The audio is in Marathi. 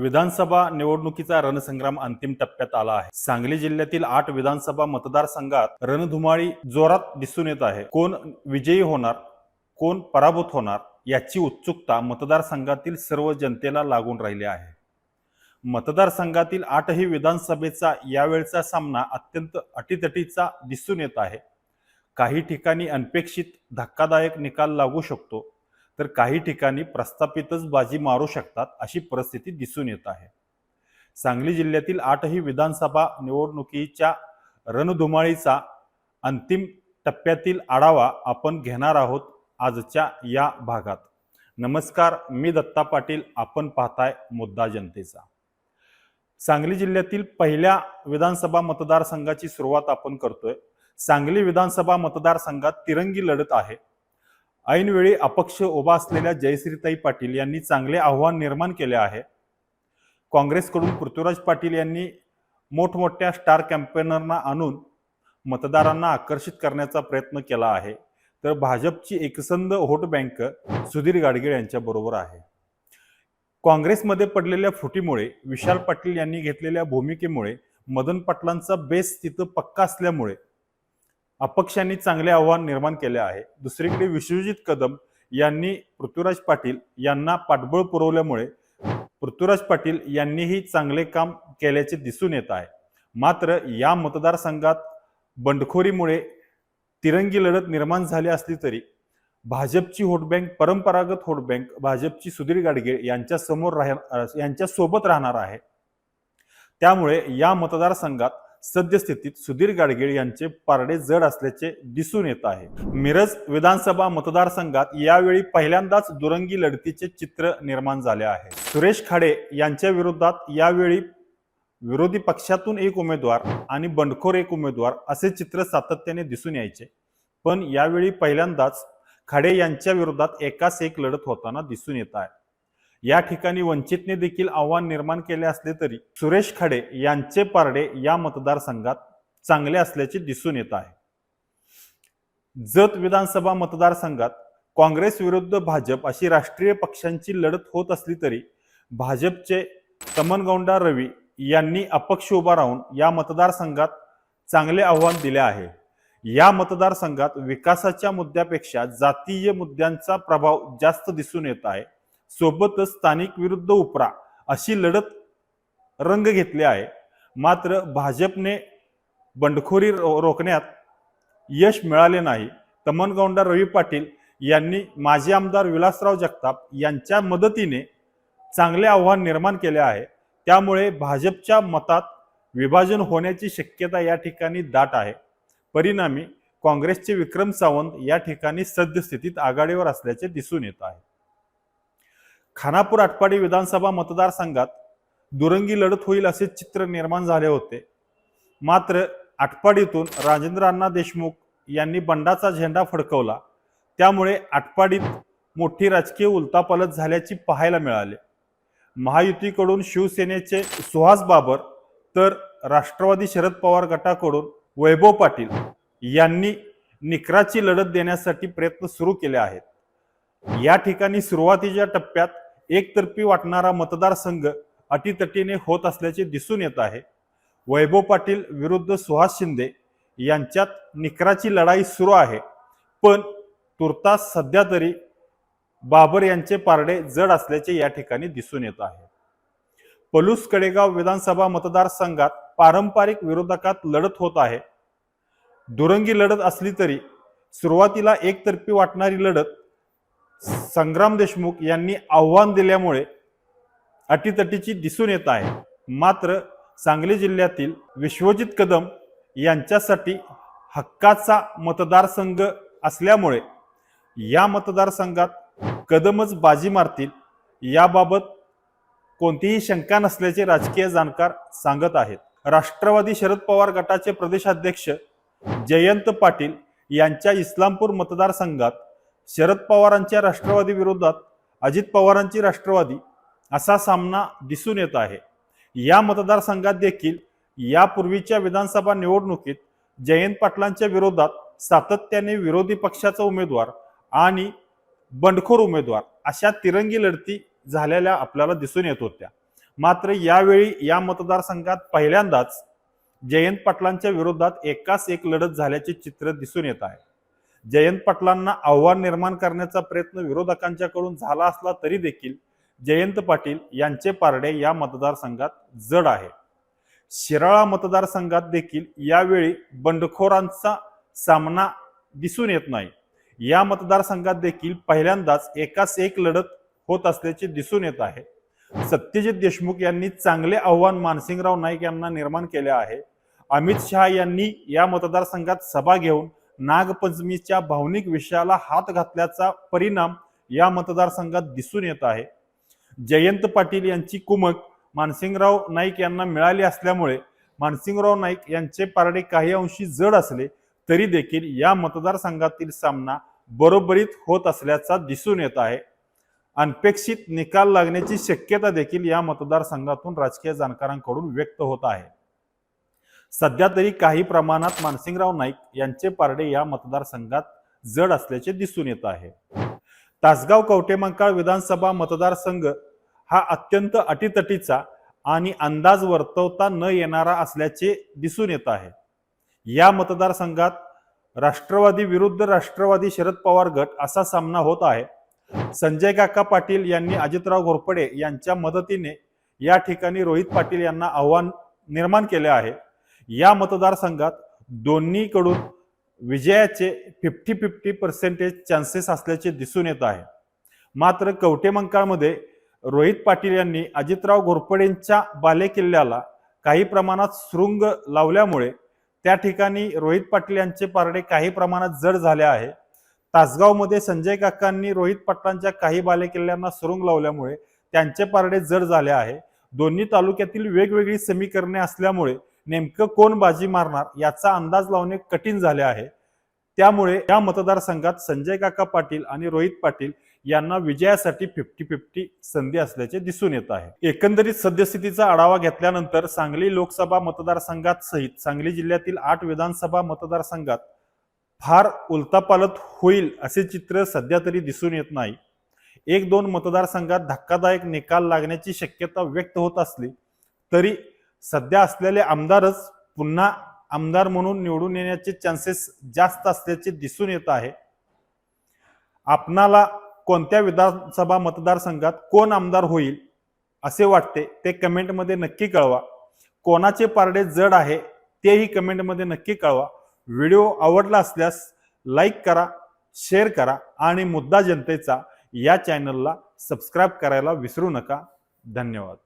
विधानसभा निवडणुकीचा रणसंग्राम अंतिम टप्प्यात आला आहे. सांगली जिल्ह्यातील आठ विधानसभा मतदारसंघात रणधुमाळी जोरात दिसून येत आहे. कोण विजयी होणार कोण पराभूत होणार याची उत्सुकता मतदारसंघातील सर्व जनतेला लागून राहिली आहे. मतदारसंघातील आठही विधानसभेचा यावेळचा सामना अत्यंत अटीतटीचा दिसून येत आहे. काही ठिकाणी अनपेक्षित धक्कादायक निकाल लागू शकतो. तर काही ठिकाणी प्रस्थापितच बाजी मारू शकतात अशी परिस्थिती दिसून येत आहे. सांगली जिल्ह्यातील आठही विधानसभा निवडणुकीच्या रणधुमाळीचा अंतिम टप्प्यातील आढावा आपण घेणार आहोत आजच्या या भागात. नमस्कार मी दत्ता पाटील आपण पाहताय मुद्दा जनतेचा. सांगली जिल्ह्यातील पहिल्या विधानसभा मतदारसंघाची सुरुवात आपण करतोय. सांगली विधानसभा मतदारसंघात तिरंगी लढत आहे. ऐनवेळी अपक्ष उभा असलेल्या जयश्रीताई पाटील यांनी चांगले आव्हान निर्माण केले आहे. काँग्रेसकडून पृथ्वीराज पाटील यांनी मोठमोठ्या स्टार कॅम्पेनरना आणून मतदारांना आकर्षित करण्याचा प्रयत्न केला आहे. तर भाजपची एकसंध व्होट बँक सुधीर गाडगीळ यांच्याबरोबर आहे. काँग्रेसमध्ये पडलेल्या फुटीमुळे विशाल पाटील यांनी घेतलेल्या भूमिकेमुळे मदन पाटलांचा बेस तिथं पक्का असल्यामुळे अपक्षांनी चांगले आव्हान निर्माण केले आहे. दुसरीकडे विश्वजित कदम यांनी पृथ्वीराज पाटील यांना पाठबळ पुरवल्यामुळे पृथ्वीराज पाटील यांनीही चांगले काम केल्याचे दिसून येत आहे. मात्र या मतदारसंघात बंडखोरीमुळे तिरंगी लढत निर्माण झाली असली तरी भाजपची होटबँक बँक परंपरागत होटबँक बँक भाजपची सुधीर गाडगे यांच्या समोर राह यांच्या सोबत राहणार आहे. त्यामुळे या मतदारसंघात सद्यस्थितीत सुधीर गाडगीळ यांचे पारडे जड असल्याचे दिसून येत आहे. मिरज विधानसभा मतदारसंघात यावेळी पहिल्यांदाच दुरंगी लढतीचे चित्र निर्माण झाले आहे. सुरेश खाडे यांच्या विरोधात यावेळी विरोधी पक्षातून एक उमेदवार आणि बंडखोर एक उमेदवार असे चित्र सातत्याने दिसून यायचे. पण यावेळी पहिल्यांदाच खाडे यांच्या विरोधात एकाच एक लढत होताना दिसून येत आहे. या ठिकाणी वंचितने देखील आव्हान निर्माण केले असले तरी सुरेश खाडे यांचे पारडे या मतदारसंघात चांगले असल्याचे दिसून येत आहे. जत विधानसभा मतदारसंघात काँग्रेस विरुद्ध भाजप अशी राष्ट्रीय पक्षांची लढत होत असली तरी भाजपचे तमनगौंडा रवी यांनी अपक्ष उभा राहून या मतदारसंघात चांगले आव्हान दिले आहे. या मतदारसंघात विकासाच्या मुद्द्यापेक्षा जातीय मुद्द्यांचा प्रभाव जास्त दिसून येत आहे. सोबतच स्थानिक विरुद्ध उपरा अशी लढत रंग घेतली आहे. मात्र भाजपने बंडखोरी रो- रोखण्यात यश मिळाले नाही. तमनगौंडा रवी पाटील यांनी माजी आमदार विलासराव जगताप यांच्या मदतीने चांगले आव्हान निर्माण केले आहे. त्यामुळे भाजपच्या मतात विभाजन होण्याची शक्यता या ठिकाणी दाट आहे. परिणामी काँग्रेसचे विक्रम सावंत या ठिकाणी सद्यस्थितीत आघाडीवर असल्याचे दिसून येत आहे. खानापूर आटपाडी विधानसभा मतदारसंघात दुरंगी लढत होईल असे चित्र निर्माण झाले होते. मात्र आटपाडीतून राजेंद्र अण्णा देशमुख यांनी बंडाचा झेंडा फडकवला. त्यामुळे आटपाडीत मोठी राजकीय उलतापालट झाल्याची पाहायला मिळाले. महायुतीकडून शिवसेनेचे सुहास बाबर तर राष्ट्रवादी शरद पवार गटाकडून वैभव पाटील यांनी निकराची लढत देण्यासाठी प्रयत्न सुरू केले आहेत. या ठिकाणी सुरुवातीच्या टप्प्यात एकतर्फी वाटणारा मतदारसंघ अटीतटीने होत असल्याचे दिसून येत आहे. वैभव पाटील विरुद्ध सुहास शिंदे यांच्यात निकराची लढाई सुरू आहे. पण तुर्तास सध्या तरी बाबर यांचे पारडे जड असल्याचे या ठिकाणी दिसून येत आहे. पलूस कडेगाव विधानसभा मतदारसंघात पारंपरिक विरोधकात लढत होत आहे. दुरंगी लढत असली तरी सुरुवातीला एकतर्फी वाटणारी लढत संग्राम देशमुख यांनी आव्हान दिल्यामुळे अटीतटीची दिसून येत आहे. मात्र सांगली जिल्ह्यातील विश्वजित कदम यांच्यासाठी हक्काचा मतदारसंघ असल्यामुळे या मतदारसंघात कदमच बाजी मारतील याबाबत कोणतीही शंका नसल्याचे राजकीय जाणकार सांगत आहेत. राष्ट्रवादी शरद पवार गटाचे प्रदेशाध्यक्ष जयंत पाटील यांच्या इस्लामपूर मतदारसंघात शरद पवारांच्या राष्ट्रवादी विरोधात अजित पवारांची राष्ट्रवादी असा सामना दिसून येत आहे. या मतदारसंघात देखील यापूर्वीच्या विधानसभा निवडणुकीत जयंत पाटलांच्या विरोधात सातत्याने विरोधी पक्षाचा उमेदवार आणि बंडखोर उमेदवार अशा तिरंगी लढती झालेल्या आपल्याला दिसून येत होत्या. मात्र यावेळी या मतदारसंघात पहिल्यांदाच जयंत पाटलांच्या विरोधात एकाच एक लढत झाल्याचे चित्र दिसून येत आहे. जयंत पाटलांना आव्हान निर्माण करण्याचा प्रयत्न विरोधकांच्याकडून झाला असला तरी देखील जयंत पाटील यांचे पारडे या मतदारसंघात जड आहे. शिराळा मतदारसंघात देखील यावेळी बंडखोरांचा सामना दिसून येत नाही. या मतदारसंघात देखील पहिल्यांदाच एकाच एक लढत होत असल्याचे दिसून येत आहे. सत्यजित देशमुख यांनी चांगले आव्हान मानसिंगराव नाईक यांना निर्माण केले आहे. अमित शहा यांनी या मतदारसंघात सभा घेऊन नागपंचमीच्या भावनिक विषयाला हात घातल्याचा परिणाम या मतदारसंघात दिसून येत आहे. जयंत पाटील यांची कुमक मानसिंगराव नाईक यांना मिळाली असल्यामुळे मानसिंगराव नाईक यांचे पारडे काही अंशी जड असले तरी देखील या मतदारसंघातील सामना बरोबरीत होत असल्याचा दिसून येत आहे. अनपेक्षित निकाल लागण्याची शक्यता देखील या मतदारसंघातून राजकीय जाणकारांकडून व्यक्त होत आहे. सध्या तरी काही प्रमाणात मानसिंगराव नाईक यांचे पारडे या मतदारसंघात जड असल्याचे दिसून येत आहे. तासगाव कवटेमंकाळ विधानसभा मतदारसंघ हा अत्यंत अटीतटीचा आणि अंदाज वर्तवता न येणारा असल्याचे दिसून येत आहे. या मतदारसंघात राष्ट्रवादी विरुद्ध राष्ट्रवादी शरद पवार गट असा सामना होत आहे. संजय काका पाटील यांनी अजितराव घोरपडे यांच्या मदतीने या ठिकाणी रोहित पाटील यांना आव्हान निर्माण केले आहे. या मतदारसंघात दोन्हीकडून विजयाचे फिफ्टी फिफ्टी पर्सेंटेज चान्सेस असल्याचे दिसून येत आहे. मात्र कवटेमंकाळमध्ये रोहित पाटील यांनी अजितराव घोरपडेंच्या बालेकिल्ल्याला काही प्रमाणात शृंग लावल्यामुळे त्या ठिकाणी रोहित पाटील यांचे पारडे काही प्रमाणात जड झाले आहे. तासगावमध्ये संजय काकांनी रोहित पाटलांच्या काही बालेकिल्ल्यांना सुरुंग लावल्यामुळे त्यांचे पारडे जड झाले आहे. दोन्ही तालुक्यातील वेगवेगळी समीकरणे असल्यामुळे नेमकं कोण बाजी मारणार याचा अंदाज लावणे कठीण झाले आहे. त्यामुळे या मतदारसंघात संजय काका पाटील आणि रोहित पाटील यांना विजयासाठी फिफ्टी फिफ्टी संधी असल्याचे दिसून येत आहे. एकंदरीत सद्यस्थितीचा आढावा घेतल्यानंतर सांगली लोकसभा मतदारसंघात सहित सांगली जिल्ह्यातील आठ विधानसभा मतदारसंघात फार उलतापालत होईल असे चित्र सध्या तरी दिसून येत नाही. एक दोन मतदारसंघात धक्कादायक निकाल लागण्याची शक्यता व्यक्त होत असली तरी सध्या असलेले आमदारच पुन्हा आमदार म्हणून निवडून येण्याचे चान्सेस जास्त असल्याचे दिसून येत आहे. आपणाला कोणत्या विधानसभा मतदारसंघात कोण आमदार होईल असे वाटते ते कमेंटमध्ये नक्की कळवा. कोणाचे पारडे जड आहे तेही कमेंटमध्ये नक्की कळवा. व्हिडिओ आवडला असल्यास लाईक करा शेअर करा आणि मुद्दा जनतेचा या चॅनलला सबस्क्राईब करायला विसरू नका. धन्यवाद.